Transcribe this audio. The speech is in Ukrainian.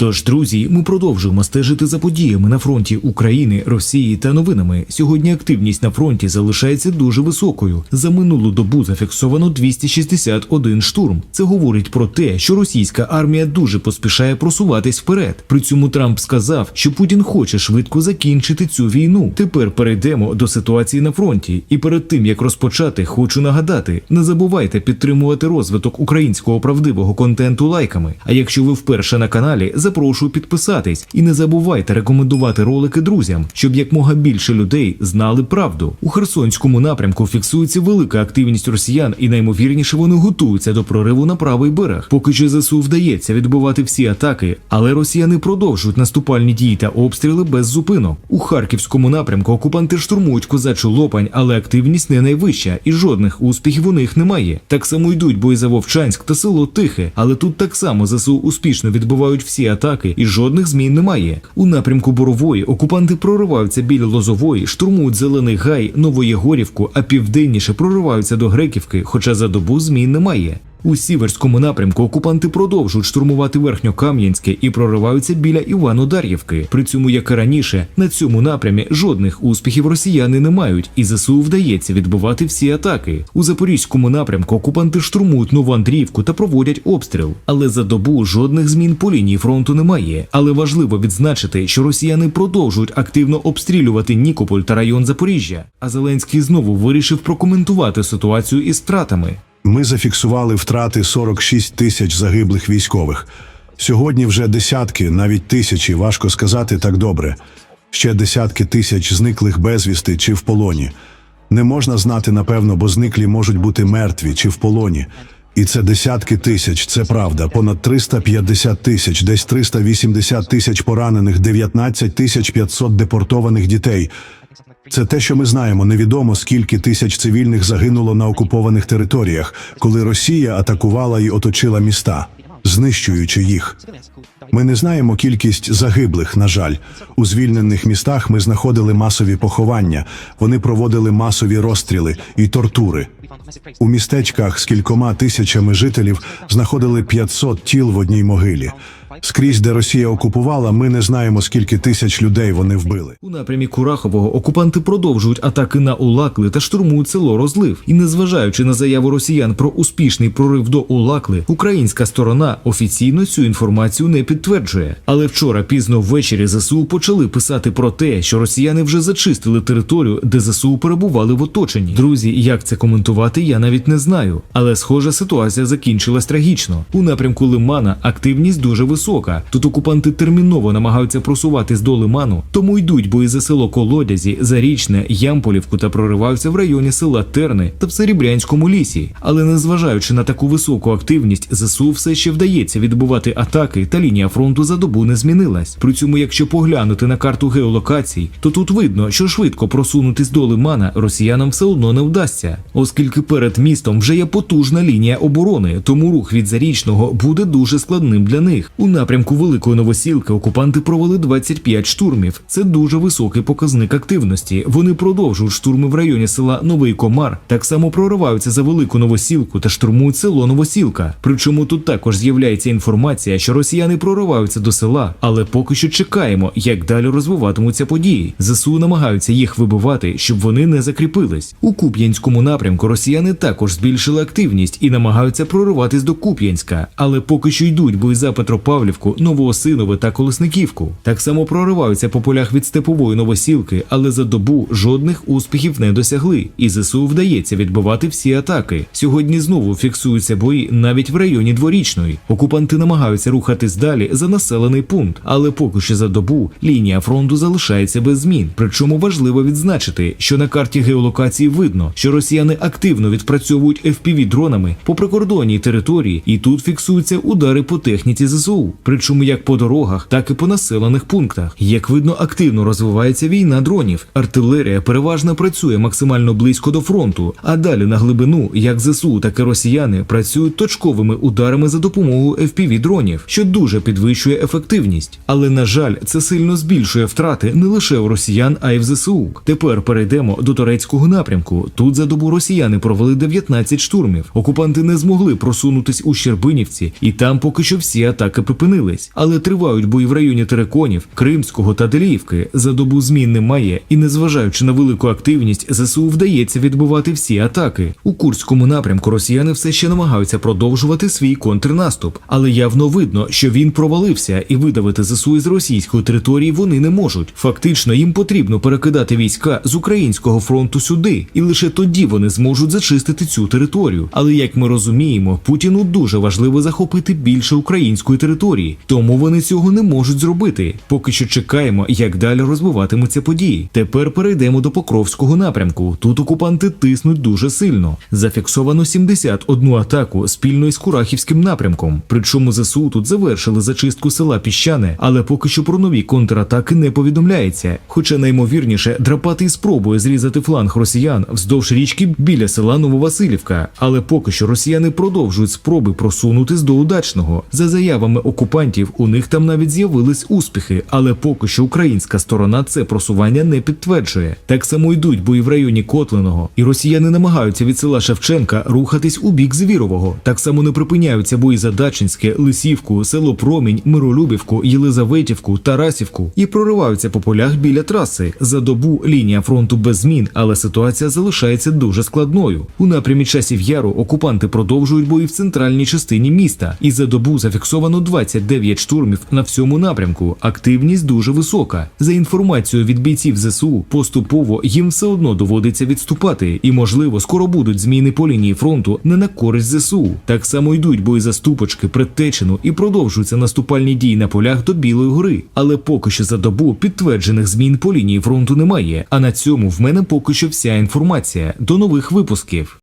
Тож, друзі, ми продовжуємо стежити за подіями на фронті України, Росії та новинами. Сьогодні активність на фронті залишається дуже високою. За минулу добу зафіксовано 261 штурм. Це говорить про те, що російська армія дуже поспішає просуватись вперед. При цьому Трамп сказав, що Путін хоче швидко закінчити цю війну. Тепер перейдемо до ситуації на фронті. І перед тим як розпочати, хочу нагадати: не забувайте підтримувати розвиток українського правдивого контенту лайками. А якщо ви вперше на каналі, запрошую підписатись і не забувайте рекомендувати ролики друзям, щоб якмога більше людей знали правду. У Херсонському напрямку фіксується велика активність росіян, і наймовірніше вони готуються до прориву на правий берег. Поки що ЗСУ вдається відбивати всі атаки, але росіяни продовжують наступальні дії та обстріли без зупинок. У харківському напрямку окупанти штурмують козачу лопань, але активність не найвища, і жодних успіхів у них немає. Так само йдуть бої за Вовчанськ та село Тихе, але тут так само ЗСУ успішно відбивають всі атаки, і жодних змін немає. У напрямку Борової окупанти прориваються біля Лозової, штурмують Зелений Гай, Новоєгорівку, а південніше прориваються до Греківки, хоча за добу змін немає. У сіверському напрямку окупанти продовжують штурмувати Верхньокам'янське і прориваються біля Івано-Дар'ївки. При цьому, як і раніше, на цьому напрямі жодних успіхів росіяни не мають, і ЗСУ вдається відбивати всі атаки. У запорізькому напрямку окупанти штурмують нову Андріївку та проводять обстріл. Але за добу жодних змін по лінії фронту немає. Але важливо відзначити, що росіяни продовжують активно обстрілювати Нікополь та район Запоріжжя. А Зеленський знову вирішив прокоментувати ситуацію із втратами. Ми зафіксували втрати 46 тисяч загиблих військових. Сьогодні вже десятки, навіть тисячі, важко сказати так добре. Ще десятки тисяч зниклих безвісти чи в полоні. Не можна знати напевно, бо зниклі можуть бути мертві чи в полоні. І це десятки тисяч, це правда. Понад 350 тисяч, десь 380 тисяч поранених, 19 тисяч 500 депортованих дітей. Це те, що ми знаємо. Невідомо скільки тисяч цивільних загинуло на окупованих територіях, коли Росія атакувала і оточила міста, знищуючи їх. Ми не знаємо кількість загиблих. На жаль, у звільнених містах ми знаходили масові поховання. Вони проводили масові розстріли і тортури. У містечках з кількома тисячами жителів знаходили 500 тіл в одній могилі. Скрізь, де Росія окупувала, ми не знаємо скільки тисяч людей вони вбили. У напрямі Курахового окупанти продовжують атаки на Улакли та штурмують село Розлив. І незважаючи на заяву росіян про успішний прорив до Улакли, українська сторона офіційно цю інформацію не підтверджує. Але вчора пізно ввечері ЗСУ почали писати про те, що росіяни вже зачистили територію, де ЗСУ перебували в оточенні. Друзі, як це коментувати, я навіть не знаю. Але схожа ситуація закінчилась трагічно. У напрямку Лимана активність дуже висока. Тут окупанти терміново намагаються просуватись до лиману, тому йдуть бої за село Колодязі, Зарічне, Ямполівку та прориваються в районі села Терни та в Серебрянському лісі. Але незважаючи на таку високу активність, ЗСУ все ще вдається відбувати атаки, та лінія фронту за добу не змінилась. При цьому, якщо поглянути на карту геолокацій, то тут видно, що швидко просунутись до лимана росіянам все одно не вдасться, оскільки перед містом вже є потужна лінія оборони, тому рух від зарічного буде дуже складним для них. У напрямку Великої Новосілки окупанти провели 25 штурмів. Це дуже високий показник активності. Вони продовжують штурми в районі села Новий Комар, так само прориваються за велику новосілку та штурмують село Новосілка. Причому тут також з'являється інформація, що росіяни прориваються до села, але поки що чекаємо, як далі розвиватимуться події. ЗСУ намагаються їх вибивати, щоб вони не закріпились. У Куп'янському напрямку росіяни також збільшили активність і намагаються прориватись до Куп'янська, але поки що йдуть бої за Петропавлівку, Новоосинове та Колесниківку. Так само прориваються по полях від степової новосілки, але за добу жодних успіхів не досягли, і ЗСУ вдається відбивати всі атаки. Сьогодні знову фіксуються бої навіть в районі дворічної. Окупанти намагаються рухатись далі за населений пункт, але поки що за добу лінія фронту залишається без змін. Причому важливо відзначити, що на карті геолокації видно, що росіяни активно відпрацьовують fpv дронами по прикордонній території, і тут фіксуються удари по техніці ЗСУ. Причому як по дорогах, так і по населених пунктах. Як видно, активно розвивається війна дронів. Артилерія переважно працює максимально близько до фронту, а далі на глибину, як ЗСУ, так і росіяни працюють точковими ударами за допомогою fpv дронів, що дуже підвищує ефективність. Але на жаль, це сильно збільшує втрати не лише у росіян, а й в ЗСУ. Тепер перейдемо до турецького напрямку. Тут за добу росіяни провели 19 штурмів. Окупанти не змогли просунутись у Щербинівці, і там поки що всі атаки припинили. Припинились, але тривають бої в районі Тереконів, Кримського та Деліївки. За добу змін немає, і незважаючи на велику активність, ЗСУ вдається відбивати всі атаки. У Курському напрямку росіяни все ще намагаються продовжувати свій контрнаступ, але явно видно, що він провалився, і видавити ЗСУ із російської території вони не можуть. Фактично, їм потрібно перекидати війська з українського фронту сюди, і лише тоді вони зможуть зачистити цю територію. Але як ми розуміємо, Путіну дуже важливо захопити більше української території, тому вони цього не можуть зробити. Поки що чекаємо, як далі розвиватимуться події. Тепер перейдемо до Покровського напрямку. Тут окупанти тиснуть дуже сильно. Зафіксовано 71 атаку спільно із Курахівським напрямком. Причому ЗСУ тут завершили зачистку села Піщане, але поки що про нові контратаки не повідомляється. Хоча наймовірніше Драпатий спробує зрізати фланг росіян вздовж річки біля села Нововасилівка. Але поки що росіяни продовжують спроби просунутись до удачного. За заявами окупантів, у них там навіть з'явились успіхи, але поки що українська сторона це просування не підтверджує. Так само йдуть бої в районі Котлиного, і росіяни намагаються від села Шевченка рухатись у бік Звірового. Так само не припиняються бої за Дачинське, Лисівку, село Промінь, Миролюбівку, Єлизаветівку, Тарасівку і прориваються по полях біля траси. За добу лінія фронту без змін, але ситуація залишається дуже складною. У напрямі часів яру окупанти продовжують бої в центральній частині міста, і за добу зафіксовано 29 штурмів на всьому напрямку. Активність дуже висока. За інформацією від бійців ЗСУ, поступово їм все одно доводиться відступати, і можливо скоро будуть зміни по лінії фронту не на користь ЗСУ. Так само йдуть за предтечину і продовжуються наступальні дії на полях до Білої гори. Але поки що за добу підтверджених змін по лінії фронту немає. А на цьому в мене поки що вся інформація. До нових випусків.